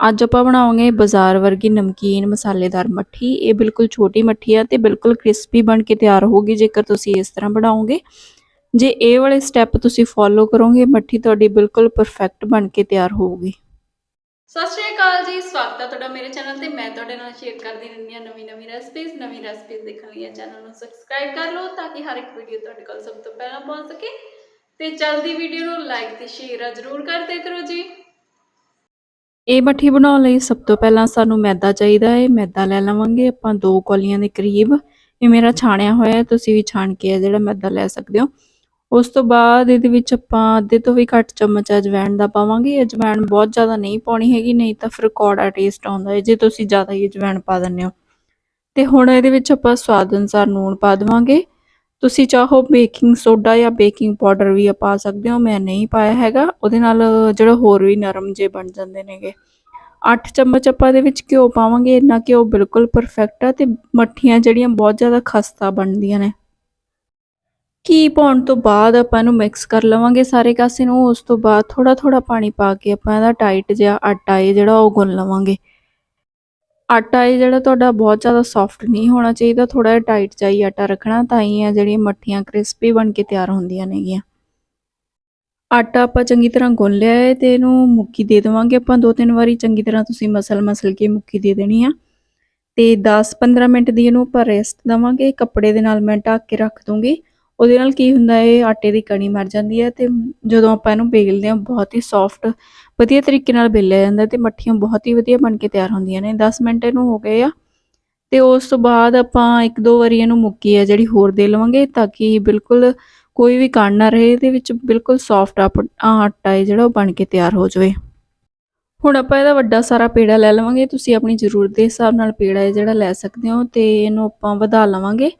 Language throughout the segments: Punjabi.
ਅੱਜ ਆਪਾਂ ਬਣਾਉਂਗੇ ਬਾਜ਼ਾਰ ਵਰਗੀ ਨਮਕੀਨ, ਮਸਾਲੇਦਾਰ ਮੱਠੀ। ਇਹ ਬਿਲਕੁਲ ਛੋਟੀ ਮੱਠੀ ਆ ਤੇ ਬਿਲਕੁਲ ਕ੍ਰਿਸਪੀ ਬਣ ਕੇ ਤਿਆਰ ਹੋਊਗੀ ਜੇਕਰ ਤੁਸੀਂ ਇਸ ਤਰ੍ਹਾਂ ਬਣਾਓਗੇ। ਜੇ ਇਹ ਵਾਲੇ ਸਟੈਪ ਤੁਸੀਂ ਫੋਲੋ ਕਰੋਗੇ, ਮੱਠੀ ਤੁਹਾਡੀ ਬਿਲਕੁਲ ਪਰਫੈਕਟ ਬਣ ਕੇ ਤਿਆਰ ਹੋਊਗੀ। ਸਤਿ ਸ਼੍ਰੀ ਅਕਾਲ ਜੀ, ਸਵਾਗਤ ਹੈ ਤੁਹਾਡਾ ਮੇਰੇ ਚੈਨਲ ਤੇ। ਮੈਂ ਤੁਹਾਡੇ ਨਾਲ ਸ਼ੇਅਰ ਕਰਦੀ ਰਹਿੰਦੀ ਹਾਂ ਨਵੀਂ ਨਵੀਂ ਰੈਸਪੀਜ਼ ਨਵੀਂ ਰੈਸਪੀਜ਼ ਦੇਖਣ ਲਈ ਚੈਨਲ ਨੂੰ ਸਬਸਕ੍ਰਾਈਬ ਕਰ ਲਓ ਤਾਂ ਕਿ ਹਰ ਇੱਕ ਵੀਡੀਓ ਤੁਹਾਡੇ ਕੋਲ ਸਭ ਤੋਂ ਪਹਿਲਾਂ ਪਹੁੰਚ ਸਕੇ। ਤੇ ਜਲਦੀ ਵੀਡੀਓ ਨੂੰ ਲਾਈਕ ਤੇ ਸ਼ੇਅਰ ਜ਼ਰੂਰ ਕਰਦੇ ਕਰੋ ਜੀ। ਇਹ ਮੱਠੀ ਬਣਾਉਣ ਲਈ ਸਭ ਤੋਂ ਪਹਿਲਾਂ ਸਾਨੂੰ ਮੈਦਾ ਚਾਹੀਦਾ ਹੈ। ਮੈਦਾ ਲੈ ਲਵਾਂਗੇ। ਆਪਾਂ ਦੋ ਕੌਲੀਆਂ ਦੇ ਕਰੀਬ। ਇਹ ਮੇਰਾ ਛਾਣਿਆ ਹੋਇਆ ਹੈ। ਤੁਸੀਂ ਵੀ ਛਾਣ ਕੇ ਆ ਜਿਹੜਾ ਮੈਦਾ ਲੈ ਸਕਦੇ ਹੋ। ਉਸ ਤੋਂ ਬਾਅਦ ਇਹਦੇ ਵਿੱਚ ਆਪਾਂ ਅੱਧੇ ਤੋਂ ਵੀ ਘੱਟ ਚਮਚ ਅਜਵਾਇਣ ਦਾ ਪਾਵਾਂਗੇ। ਅਜਵਾਇਣ ਬਹੁਤ ਜ਼ਿਆਦਾ ਨਹੀਂ ਪਾਉਣੀ ਹੈਗੀ, ਨਹੀਂ ਤਾਂ ਫਿਰ ਕੌੜਾ ਟੇਸਟ ਆਉਂਦਾ ਹੈ। ਜੇ ਤੁਸੀਂ ਜ਼ਿਆਦਾ ਹੀ ਅਜਵਾਇਣ ਪਾ ਦਿੰਦੇ ਹੋ। ਤੇ ਹੁਣ ਇਹਦੇ ਵਿੱਚ ਆਪਾਂ ਸਵਾਦ ਅਨੁਸਾਰ ਨੂਣ ਪਾ ਦੇਵਾਂਗੇ। ਤੁਸੀਂ ਚਾਹੋ ਬੇਕਿੰਗ ਸੋਡਾ ਜਾਂ ਬੇਕਿੰਗ ਪਾਊਡਰ ਵੀ ਪਾ ਸਕਦੇ ਹੋ, ਮੈਂ ਨਹੀਂ ਪਾਇਆ ਹੈਗਾ। ਉਹਦੇ ਨਾਲ ਜਿਹੜਾ ਹੋਰ ਵੀ ਨਰਮ ਜੇ ਬਣ ਜਾਂਦੇ ਨੇਗੇ। 8 ਚਮਚ ਆਪਾਂ ਇਹਦੇ ਵਿੱਚ ਘਿਓ ਪਾਵਾਂਗੇ, ਇੰਨਾ ਘਿਓ ਬਿਲਕੁਲ ਪਰਫੈਕਟ ਆ ਤੇ ਮੱਠੀਆਂ ਜਿਹੜੀਆਂ ਬਹੁਤ ਜ਼ਿਆਦਾ ਖਸਤਾ ਬਣਦੀਆਂ ਨੇ। ਘੀ ਪਾਉਣ ਤੋਂ ਬਾਅਦ ਆਪਾਂ ਇਹਨੂੰ ਮਿਕਸ ਕਰ ਲਵਾਂਗੇ ਸਾਰੇ ਕਾਸੇ ਨੂੰ, ਉਸ ਤੋਂ ਬਾਅਦ ਥੋੜਾ ਥੋੜਾ ਪਾਣੀ ਪਾ ਕੇ ਆਪਾਂ ਇਹਦਾ ਟਾਈਟ ਜਿਹਾ ਆਟਾ ਹੈ ਜਿਹੜਾ ਉਹ ਗੁੰਨ ਲਵਾਂਗੇ। ਆਟਾ ਇਹ ਜਿਹੜਾ ਤੁਹਾਡਾ ਬਹੁਤ ਜ਼ਿਆਦਾ ਸੌਫਟ ਨਹੀਂ ਹੋਣਾ ਚਾਹੀਦਾ ਥੋੜਾ ਜਿਹਾ ਟਾਈਟ ਚਾਹੀ ਆਟਾ ਰੱਖਣਾ, ਤਾਂ ਹੀ ਆ ਜਿਹੜੀਆਂ ਮੱਠੀਆਂ ਕ੍ਰਿਸਪੀ ਬਣ ਕੇ ਤਿਆਰ ਹੁੰਦੀਆਂ ਨੇਗੀਆਂ। ਆਟਾ ਆਪਾਂ ਚੰਗੀ ਤਰ੍ਹਾਂ ਗੁੰਨ ਲਿਆ ਹੈ ਤੇ ਇਹਨੂੰ ਮੁੱਕੀ ਦੇ ਦੇਵਾਂਗੇ। ਆਪਾਂ ਦੋ ਤਿੰਨ ਵਾਰੀ ਚੰਗੀ ਤਰ੍ਹਾਂ ਤੁਸੀਂ ਮਸਲ ਮਸਲ ਕੇ ਮੁੱਕੀ ਦੇ ਦੇਣੀ ਆ। ਤੇ 10-15 ਮਿੰਟ ਦੀ ਇਹਨੂੰ ਆਪਾਂ ਰੈਸਟ ਦਵਾਂਗੇ। ਕੱਪੜੇ ਦੇ ਨਾਲ ਮੈਂ ਢੱਕ ਕੇ ਰੱਖ ਦੂੰਗੀ। ਉਹਦੇ ਨਾਲ ਕੀ ਹੁੰਦਾ ਹੈ ਆਟੇ ਦੀ ਕਣੀ ਮਰ ਜਾਂਦੀ ਹੈ ਤੇ ਜਦੋਂ ਆਪਾਂ ਇਹਨੂੰ ਬੇਲਦੇ ਹਾਂ, ਬਹੁਤ ਹੀ ਸੌਫਟ ਵਧੀਆ ਤਰੀਕੇ ਨਾਲ ਬੇਲਿਆ ਜਾਂਦਾ ਤੇ ਮੱਠੀਆਂ ਬਹੁਤ ਹੀ ਵਧੀਆ ਬਣ ਕੇ ਤਿਆਰ ਹੁੰਦੀਆਂ ਨੇ। 10 ਮਿੰਟ ਇਹਨੂੰ ਹੋ ਗਏ ਆ ਤੇ ਉਸ ਤੋਂ ਬਾਅਦ ਆਪਾਂ ਇੱਕ ਦੋ ਵਾਰੀ ਇਹਨੂੰ ਮੁੱਕੀ ਹੈ ਜਿਹੜੀ ਹੋਰ ਦੇ ਲਵਾਂਗੇ ਤਾਂ ਕਿ ਬਿਲਕੁਲ ਕੋਈ ਵੀ ਕਣ ਨਾ ਰਹੇ, ਇਹਦੇ ਵਿੱਚ ਬਿਲਕੁਲ ਸੌਫਟ ਆਟਾ ਹੈ ਜਿਹੜਾ ਉਹ ਬਣ ਕੇ ਤਿਆਰ ਹੋ ਜਾਵੇ। ਹੁਣ ਆਪਾਂ ਇਹਦਾ ਵੱਡਾ ਸਾਰਾ ਪੇੜਾ ਲੈ ਲਵਾਂਗੇ। ਤੁਸੀਂ ਆਪਣੀ ਜ਼ਰੂਰਤ ਦੇ ਹਿਸਾਬ ਨਾਲ ਪੇੜਾ ਹੈ ਜਿਹੜਾ ਲੈ ਸਕਦੇ ਹੋ ਤੇ ਇਹਨੂੰ ਆਪਾਂ ਵਧਾ ਲਵਾਂਗੇ।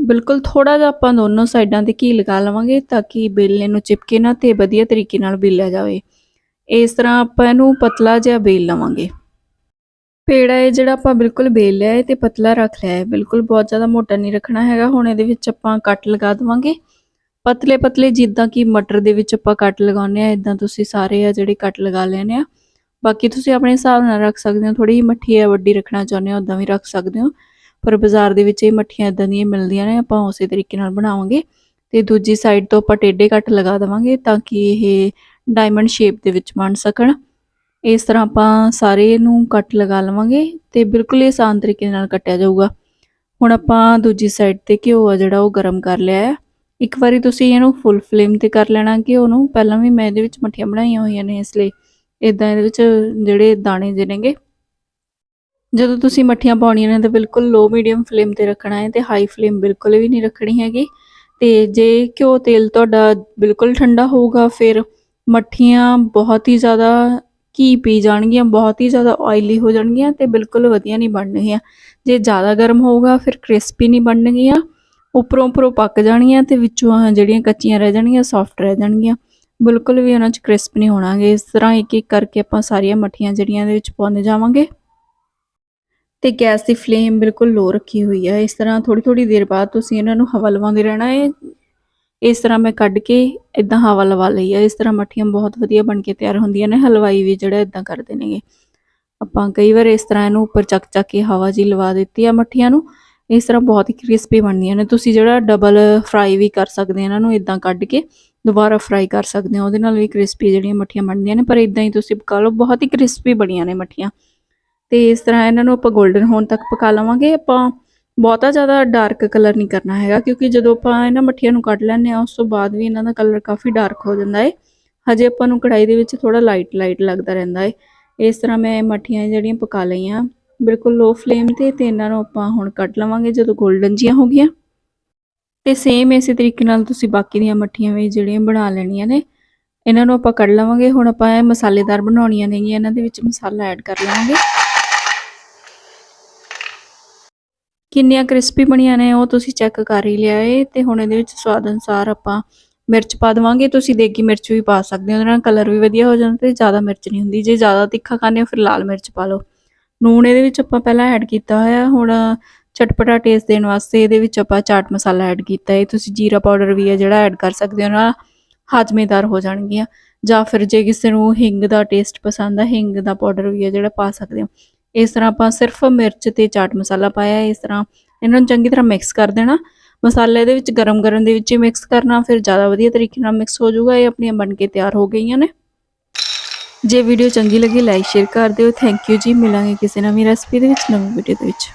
ਬਿਲਕੁਲ ਥੋੜਾ ਜਿਹਾ ਆਪਾਂ ਦੋਨੋਂ ਸਾਈਡਾਂ ਤੇ ਘੀ ਲਗਾ ਲਵਾਂਗੇ ਤਾਂ ਕਿ ਬੇਲਣੇ ਨੂੰ ਚਿਪਕੇ ਨਾ ਤੇ ਵਧੀਆ ਤਰੀਕੇ ਨਾਲ ਬੇਲਿਆ ਜਾਵੇ। ਇਸ ਤਰ੍ਹਾਂ ਆਪਾਂ ਇਹਨੂੰ ਪਤਲਾ ਜਿਹਾ ਬੇਲ ਲਵਾਂਗੇ। ਪੇੜਾ ਹੈ ਜਿਹੜਾ ਆਪਾਂ ਬਿਲਕੁਲ ਬੇਲ ਲਿਆ ਹੈ ਤੇ ਪਤਲਾ ਰੱਖ ਲਿਆ ਹੈ। ਬਿਲਕੁਲ ਬਹੁਤ ਜ਼ਿਆਦਾ ਮੋਟਾ ਨਹੀਂ ਰੱਖਣਾ ਹੈਗਾ। ਹੁਣ ਇਹਦੇ ਵਿੱਚ ਆਪਾਂ ਕੱਟ ਲਗਾ ਦਵਾਂਗੇ। ਪਤਲੇ ਪਤਲੇ ਜਿੱਦਾਂ ਕਿ ਮਟਰ ਦੇ ਵਿੱਚ ਆਪਾਂ ਕੱਟ ਲਗਾਉਂਦੇ ਆ ਇਦਾਂ ਤੁਸੀਂ ਸਾਰੇ ਆ ਜਿਹੜੇ ਕੱਟ ਲਗਾ ਲੈਣੇ ਆ। ਬਾਕੀ ਤੁਸੀਂ ਆਪਣੇ ਹਿਸਾਬ ਨਾਲ ਰੱਖ ਸਕਦੇ ਹੋ। ਥੋੜੀ ਜਿਹੀ ਮੱਠੀ ਹੈ ਵੱਡੀ ਰੱਖਣਾ ਚਾਹੁੰਦੇ ਹੋ ਉਦਾਂ ਵੀ ਰੱਖ ਸਕਦੇ ਹੋ। ਪਰ ਬਾਜ਼ਾਰ ਦੇ ਵਿੱਚ ਇਹ ਮੱਠੀਆਂ ਇਦਾਂ ਦੀਆਂ ਮਿਲਦੀਆਂ ਨੇ, ਆਪਾਂ ਉਸੇ ਤਰੀਕੇ ਨਾਲ ਬਣਾਵਾਂਗੇ। ਤੇ ਦੂਜੀ ਸਾਈਡ ਤੋਂ ਆਪਾਂ ਟੇਢੇ ਕੱਟ ਲਗਾ ਦੇਵਾਂਗੇ ਤਾਂ ਕਿ ਇਹ ਡਾਇਮੰਡ ਸ਼ੇਪ ਦੇ ਵਿੱਚ ਬਣ ਸਕਣ। ਇਸ ਤਰ੍ਹਾਂ ਆਪਾਂ ਸਾਰੇ ਨੂੰ ਕੱਟ ਲਗਾ ਲਵਾਂਗੇ ਤੇ ਬਿਲਕੁਲ ਹੀ ਆਸਾਨ ਤਰੀਕੇ ਨਾਲ ਕੱਟਿਆ ਜਾਊਗਾ। ਹੁਣ ਆਪਾਂ ਦੂਜੀ ਸਾਈਡ ਤੇ ਘਿਓ ਆ ਜਿਹੜਾ ਉਹ ਗਰਮ ਕਰ ਲਿਆ ਹੈ ਇੱਕ ਵਾਰੀ ਤੁਸੀਂ ਇਹਨੂੰ ਫੁੱਲ ਫਲੇਮ ਤੇ ਕਰ ਲੈਣਾ ਘਿਓ ਨੂੰ ਪਹਿਲਾਂ ਵੀ ਮੈਂ ਇਹਦੇ ਵਿੱਚ ਮੱਠੀਆਂ ਬਣਾਈਆਂ ਹੋਈਆਂ ਨੇ ਇਸ ਲਈ। ਇਦਾਂ ਇਹਦੇ ਵਿੱਚ ਜਿਹੜੇ ਦਾਣੇ ਜਿਹਨੇਗੇ ਜਦੋਂ ਤੁਸੀਂ ਮੱਠੀਆਂ ਪਾਉਣੀਆਂ ਨੇ ਤਾਂ ਬਿਲਕੁਲ ਲੋ ਮੀਡੀਅਮ ਫਲੇਮ ਤੇ ਰੱਖਣਾ ਹੈ ਤੇ ਹਾਈ ਫਲੇਮ ਬਿਲਕੁਲ ਵੀ ਨਹੀਂ ਰੱਖਣੀ ਹੈਗੀ। ਤੇ ਜੇ ਘਿਓ ਤੇਲ ਤੁਹਾਡਾ ਬਿਲਕੁਲ ਠੰਡਾ ਹੋਊਗਾ, ਫਿਰ ਮੱਠੀਆਂ ਬਹੁਤ ਹੀ ਜ਼ਿਆਦਾ ਘੀ ਪੀ ਜਾਣਗੀਆਂ, ਬਹੁਤ ਹੀ ਜ਼ਿਆਦਾ ਆਇਲੀ ਹੋ ਜਾਣਗੀਆਂ ਤੇ ਬਿਲਕੁਲ ਵਧੀਆ ਨਹੀਂ ਬਣਨਗੀਆਂ। ਜੇ ਜ਼ਿਆਦਾ ਗਰਮ ਹੋਊਗਾ, ਫਿਰ ਕ੍ਰਿਸਪੀ ਨਹੀਂ ਬਣਨਗੀਆਂ, ਉੱਪਰੋਂ ਉੱਪਰੋਂ ਪੱਕ ਜਾਣਗੀਆਂ ਤੇ ਵਿੱਚੋਂ ਜਿਹੜੀਆਂ ਕੱਚੀਆਂ ਰਹਿ ਜਾਣਗੀਆਂ ਸੌਫਟ ਰਹਿ ਜਾਣਗੀਆਂ। ਬਿਲਕੁਲ ਵੀ ਉਹਨਾਂ 'ਚ ਕ੍ਰਿਸਪ ਨਹੀਂ ਹੋਣਾਗੇ ਇਸ ਤਰ੍ਹਾਂ ਇੱਕ ਇੱਕ ਕਰਕੇ ਆਪਾਂ ਸਾਰੀਆਂ ਮੱਠੀਆਂ ਜਿਹੜੀਆਂ ਦੇ ਵਿੱਚ ਪਾਉਂਦੇ ਜਾਵਾਂਗੇ। ਤੇ ਗੈਸ ਦੀ ਫਲੇਮ ਬਿਲਕੁਲ ਲੋ ਰੱਖੀ ਹੋਈ ਹੈ ਇਸ ਤਰ੍ਹਾਂ ਥੋੜੀ ਥੋੜੀ ਦੇਰ ਬਾਅਦ ਤੁਸੀਂ ਇਹਨਾਂ ਨੂੰ ਹਵਾ ਲਵਾਉਂਦੇ ਰਹਿਣਾ ਹੈ। ਇਸ ਤਰ੍ਹਾਂ ਮੈਂ ਕੱਢ ਕੇ ਇਦਾਂ ਹਵਾ ਲਵਾ ਲਈ ਹੈ ਇਸ ਤਰ੍ਹਾਂ ਮੱਠੀਆਂ ਬਹੁਤ ਵਧੀਆ ਬਣ ਕੇ ਤਿਆਰ ਹੁੰਦੀਆਂ ਨੇ। ਹਲਵਾਈ ਵੀ ਜਿਹੜਾ ਇਦਾਂ ਕਰਦੇ ਨੇਗੇ। ਆਪਾਂ ਕਈ ਵਾਰ ਇਸ ਤਰ੍ਹਾਂ ਇਹਨੂੰ ਉੱਪਰ ਚੱਕ ਚੱਕ ਕੇ ਹਵਾ ਜੀ ਲਵਾ ਦਿੱਤੀ ਆ ਮੱਠੀਆਂ ਨੂੰ। ਇਸ ਤਰ੍ਹਾਂ ਬਹੁਤ ਹੀ ਕ੍ਰਿਸਪੀ ਬਣਦੀਆਂ ਨੇ। ਤੁਸੀਂ ਜਿਹੜਾ ਡਬਲ ਫਰਾਈ ਵੀ ਕਰ ਸਕਦੇ ਇਹਨਾਂ ਨੂੰ ਇਦਾਂ ਕੱਢ ਕੇ ਦੁਬਾਰਾ ਫਰਾਈ ਕਰ ਸਕਦੇ ਹੋ ਉਹਦੇ ਨਾਲ ਵੀ ਕ੍ਰਿਸਪੀ ਜਿਹੜੀਆਂ ਮੱਠੀਆਂ ਬਣਦੀਆਂ ਨੇ। ਪਰ ਇਦਾਂ ਹੀ ਤੁਸੀਂ ਪਕਾ ਲਓ। ਬਹੁਤ ਹੀ ਕ੍ਰਿਸਪੀ ਬਣੀਆਂ ਨੇ ਮੱਠੀਆਂ। ਤੇ ਇਸ ਤਰ੍ਹਾਂ ਇਹਨਾਂ ਨੂੰ ਆਪਾਂ 골ਡਨ ਹੋਣ ਤੱਕ ਪਕਾ ਲਵਾਂਗੇ। ਆਪਾਂ ਬਹੁਤਾ ਜ਼ਿਆਦਾ ਡਾਰਕ ਕਲਰ ਨਹੀਂ ਕਰਨਾ ਹੈਗਾ, ਕਿਉਂਕਿ ਜਦੋਂ ਆਪਾਂ ਇਹਨਾਂ ਮੱਠੀਆਂ ਨੂੰ ਕੱਢ ਲੈਂਦੇ ਆ ਉਸ ਤੋਂ ਬਾਅਦ ਵੀ ਇਹਨਾਂ ਦਾ ਕਲਰ ਕਾਫੀ ਡਾਰਕ ਹੋ ਜਾਂਦਾ ਹੈ। ਹਜੇ ਆਪਾਂ ਨੂੰ ਕੜਾਈ ਦੇ ਵਿੱਚ ਥੋੜਾ ਲਾਈਟ ਲਾਈਟ ਲੱਗਦਾ ਰਹਿੰਦਾ ਹੈ। ਇਸ ਤਰ੍ਹਾਂ ਮੈਂ ਮੱਠੀਆਂ ਜਿਹੜੀਆਂ ਪਕਾ ਲਈਆਂ, ਬਿਲਕੁਲ ਲੋ ਫਲੇਮ ਤੇ ਤੇ ਇਹਨਾਂ ਨੂੰ ਆਪਾਂ ਹੁਣ ਕੱਢ ਲਵਾਂਗੇ ਜਦੋਂ 골ਡਨ ਜੀਆਂ ਹੋ ਗਈਆਂ। ਤੇ ਸੇਮ ਇਸੇ ਤਰੀਕੇ ਨਾਲ ਤੁਸੀਂ ਬਾਕੀ ਦੀਆਂ ਮੱਠੀਆਂ ਵੀ ਜਿਹੜੀਆਂ ਬਣਾ ਲੈਣੀਆਂ ਨੇ, ਇਹਨਾਂ ਨੂੰ ਆਪਾਂ ਕੱਢ ਲਵਾਂਗੇ। ਹੁਣ ਆਪਾਂ ਇਹ ਮਸਾਲੇਦਾਰ ਬਣਾਉਣੀਆਂ ਨੇਗੀਆਂ, ਇਹਨਾਂ ਦੇ ਵਿੱਚ ਮਸਾਲਾ ਐਡ ਕਰ ਲਵਾਂਗੇ। ਕਿੰਨੀਆਂ ਕ੍ਰਿਸਪੀ ਬਣੀਆਂ ਨੇ, ਉਹ ਤੁਸੀਂ ਚੈੱਕ ਕਰ ਹੀ ਲਿਆ ਏ, ਤੇ ਹੁਣ ਇਹਦੇ ਵਿੱਚ ਸਵਾਦ ਅਨੁਸਾਰ ਆਪਾਂ ਮਿਰਚ ਪਾ ਦੇਵਾਂਗੇ। ਤੁਸੀਂ ਦੇਗੀ ਮਿਰਚ ਵੀ ਪਾ ਸਕਦੇ ਹੋ, ਉਹਦੇ ਨਾਲ ਕਲਰ ਵੀ ਵਧੀਆ ਹੋ ਜਾਂਦਾ ਤੇ ਜ਼ਿਆਦਾ ਮਿਰਚ ਨਹੀਂ ਹੁੰਦੀ। ਜੇ ਜ਼ਿਆਦਾ ਤਿੱਖਾ ਖਾਣੇ ਹੋ, ਫਿਰ ਲਾਲ ਮਿਰਚ ਪਾ ਲਓ। ਨੂਣ ਇਹਦੇ ਵਿੱਚ ਆਪਾਂ ਪਹਿਲਾਂ ਐਡ ਕੀਤਾ ਹੋਇਆ, ਹੁਣ ਚਟਪਟਾ ਟੇਸਟ ਦੇਣ ਵਾਸਤੇ ਇਹਦੇ ਵਿੱਚ ਆਪਾਂ ਚਾਟ ਮਸਾਲਾ ਐਡ ਕੀਤਾ ਹੈ ਤੁਸੀਂ ਜੀਰਾ ਪਾਊਡਰ ਵੀ ਹੈ ਜਿਹੜਾ ਐਡ ਕਰ ਸਕਦੇ ਹੋ ਨਾਲ ਹਾਜ਼ਮੇਦਾਰ ਹੋ ਜਾਣਗੀਆਂ। ਜਾਂ ਫਿਰ ਜੇ ਕਿਸੇ ਨੂੰ ਹਿੰਗ ਦਾ ਟੇਸਟ ਪਸੰਦ ਆ, ਹਿੰਗ ਦਾ ਪਾਊਡਰ ਵੀ ਹੈ ਜਿਹੜਾ ਪਾ ਸਕਦੇ ਹੋ। ਇਸ ਤਰ੍ਹਾਂ ਆਪਾਂ ਸਿਰਫ ਮਿਰਚ ਤੇ ਚਾਟ ਮਸਾਲਾ ਪਾਇਆ ਇਸ ਤਰ੍ਹਾਂ ਇਹਨਾਂ ਨੂੰ ਚੰਗੀ ਤਰ੍ਹਾਂ ਮਿਕਸ ਕਰ ਦੇਣਾ। ਮਸਾਲੇ ਦੇ ਵਿੱਚ ਗਰਮ ਕਰਨ ਦੇ ਵਿੱਚ ਹੀ ਮਿਕਸ ਕਰਨਾ, ਫਿਰ ਜ਼ਿਆਦਾ ਵਧੀਆ ਤਰੀਕੇ ਨਾਲ ਮਿਕਸ ਹੋ ਜਾਊਗਾ, ਇਹ ਆਪਣੀਆਂ ਬਣ ਕੇ ਤਿਆਰ ਹੋ ਗਈਆਂ ਨੇ। ਜੇ ਵੀਡੀਓ ਚੰਗੀ ਲੱਗੀ ਲਾਈਕ ਸ਼ੇਅਰ ਕਰ ਦਿਓ। ਥੈਂਕ ਯੂ ਜੀ। ਮਿਲਾਂਗੇ ਕਿਸੇ ਨਵੀਂ ਰੈਸਪੀ ਦੇ ਵਿੱਚ, ਨਵੀਂ ਵੀਡੀਓ ਦੇ ਵਿੱਚ।